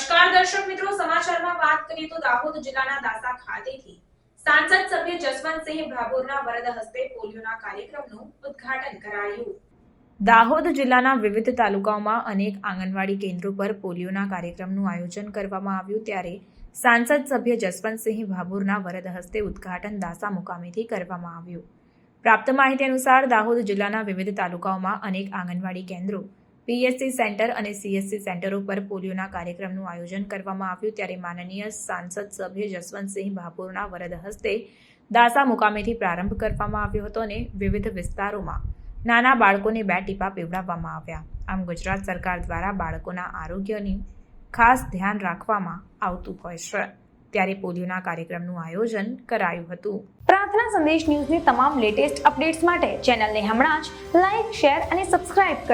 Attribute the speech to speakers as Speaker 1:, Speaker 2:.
Speaker 1: નમસ્કાર દર્શક મિત્રો, સમાચારમાં વાત કરીએ તો દાહોદ જિલ્લાના દાસા ખાતેથી સાંસદ સભ્ય જસવંતસિંહ ભાભોરના વરદ હસ્તે પોલિયોના કાર્યક્રમનું ઉદ્ઘાટન કરાયું. દાહોદ જિલ્લાના વિવિધ તાલુકાઓમાં અનેક આંગણવાડી કેન્દ્રો પર પોલિયોના કાર્યક્રમનું આયોજન કરવામાં આવ્યું ત્યારે સાંસદ સભ્ય જસવંતસિંહ ભાભોરના વરદ હસ્તે ઉદ્ઘાટન દાસા મુકામેથી કરવામાં આવ્યું. પ્રાપ્ત માહિતી અનુસાર દાહોદ જિલ્લાના વિવિધ તાલુકાઓમાં અનેક આંગણવાડી કેન્દ્રો પીએસસી સેન્ટર અને સીએસસી સેન્ટરો પર પોલિયોના કાર્યક્રમનું આયોજન કરવામાં આવ્યું ત્યારે માનનીય સાંસદ સભ્ય જસવંતસિંહ ભાભોરના વરદ હસ્તે દાસા મુકામેથી પ્રારંભ કરવામાં આવ્યો હતો અને વિવિધ વિસ્તારોમાં નાના બાળકોને બે ટીપા પીવડાવવામાં આવ્યા. આમ ગુજરાત સરકાર દ્વારા બાળકોના આરોગ્યની ખાસ ધ્યાન રાખવામાં આવતું હોય છે. ત્યારે પોલિયોના કાર્યક્રમનું આયોજન કરાયું હતું.
Speaker 2: પ્રાર્થના સંદેશ ન્યૂઝની તમામ લેટેસ્ટ અપડેટ્સ માટે ચેનલને હમણાં જ લાઇક શેર અને સબસ્ક્રાઇબ કરો.